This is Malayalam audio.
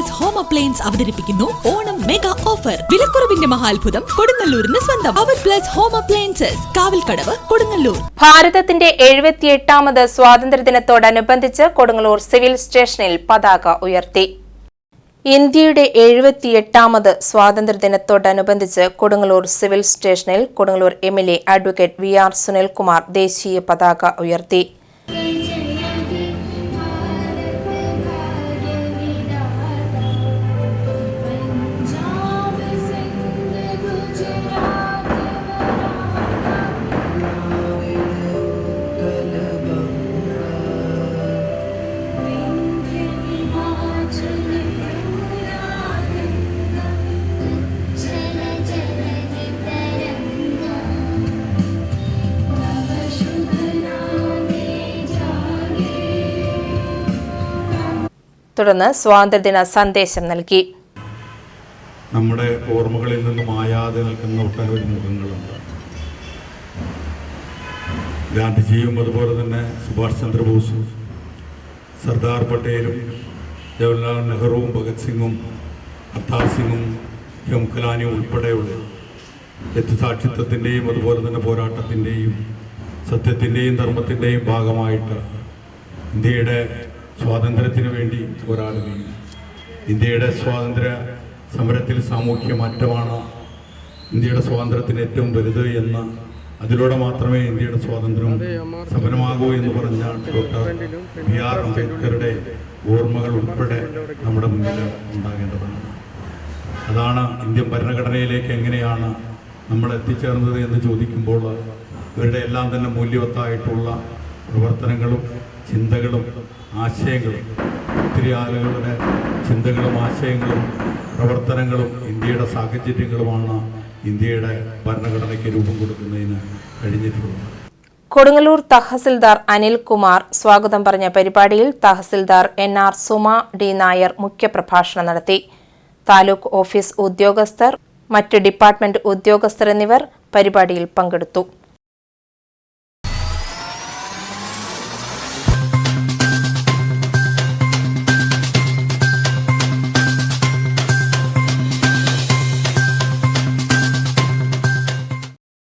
പ്ലസ് ഹോം അപ്ലയൻസ് അവതരിപ്പിക്കുന്നു. ഓണം മെഗാ ഓഫർ വിലക്കുറവിന്റെ മഹാത്ഭുതം കൊടുങ്ങല്ലൂരിന് സ്വന്തം. അവർ plus home appliances Kavalkadavu Kodungallur. ഭാരതത്തിന്റെ എഴുപത്തിയെട്ടാമത് സ്വാതന്ത്ര്യദിനത്തോടനുബന്ധിച്ച് കൊടുങ്ങല്ലൂർ സിവിൽ സ്റ്റേഷനിൽ പതാക ഉയർത്തി. ഇന്ത്യയുടെ എഴുപത്തിയെട്ടാമത് സ്വാതന്ത്ര്യദിനത്തോടനുബന്ധിച്ച് കൊടുങ്ങല്ലൂർ സിവിൽ സ്റ്റേഷനിൽ Kodungallur M L A advocate V R Sunilkumar ദേശീയ പതാക ഉയർത്തി. തുടർന്ന് സ്വാതന്ത്ര്യദിന സന്ദേശം നൽകി. നമ്മുടെ ഓർമ്മകളിൽ നിന്നും മായാതെ നിൽക്കുന്ന ഒട്ടനവധി മുഖങ്ങളുണ്ട്. ഗാന്ധിജിയും അതുപോലെ തന്നെ സുഭാഷ് ചന്ദ്രബോസും സർദാർ പട്ടേലും ജവഹർലാൽ നെഹ്റുവും ഭഗത് സിംഗും അത്താർ സിംഗും എം കലാനിയും ഉൾപ്പെടെയുള്ള രക്തസാക്ഷിത്വത്തിന്റെയും അതുപോലെ തന്നെ പോരാട്ടത്തിന്റെയും സത്യത്തിന്റെയും ധർമ്മത്തിന്റെയും ഭാഗമായിട്ട് ഇന്ത്യയുടെ സ്വാതന്ത്ര്യത്തിന് വേണ്ടി പോരാടുകയും ഇന്ത്യയുടെ സ്വാതന്ത്ര്യ സമരത്തിൽ സാമൂഹ്യ മാറ്റമാണ് ഇന്ത്യയുടെ സ്വാതന്ത്ര്യത്തിന് ഏറ്റവും വലുത് എന്ന് അതിലൂടെ മാത്രമേ ഇന്ത്യയുടെ സ്വാതന്ത്ര്യം സഫലമാകൂ എന്ന് പറഞ്ഞ ഡോക്ടർ ബി ആർ അംബേദ്കറുടെ ഓർമ്മകൾ ഉൾപ്പെടെ നമ്മുടെ മുന്നിൽ ഉണ്ടാകേണ്ടതാണ്. അതാണ് ഇന്ത്യൻ ഭരണഘടനയിലേക്ക് എങ്ങനെയാണ് നമ്മൾ എത്തിച്ചേർന്നത് എന്ന് ചോദിക്കുമ്പോൾ ഇവരുടെ എല്ലാം തന്നെ മൂല്യവത്തായിട്ടുള്ള പ്രവർത്തനങ്ങളും ചിന്തകളും ആശയങ്ങളും ഒത്തിരി ആളുകളുടെ ചിന്തകളും ആശയങ്ങളും പ്രവർത്തനങ്ങളും ഇന്ത്യയുടെ സാഹചര്യങ്ങളുമാണ് ഇന്ത്യയുടെ ഭരണഘടനയ്ക്ക് രൂപം കൊടുക്കുന്നതിന് കഴിഞ്ഞിട്ടുള്ളത്. കൊടുങ്ങല്ലൂർ തഹസിൽദാർ അനിൽകുമാർ സ്വാഗതം പറഞ്ഞ പരിപാടിയിൽ tahsildar N R Suma D Nair മുഖ്യപ്രഭാഷണം നടത്തി. താലൂക്ക് ഓഫീസ് ഉദ്യോഗസ്ഥർ മറ്റ് ഡിപ്പാർട്ട്മെന്റ് ഉദ്യോഗസ്ഥർ എന്നിവർ പരിപാടിയിൽ പങ്കെടുത്തു.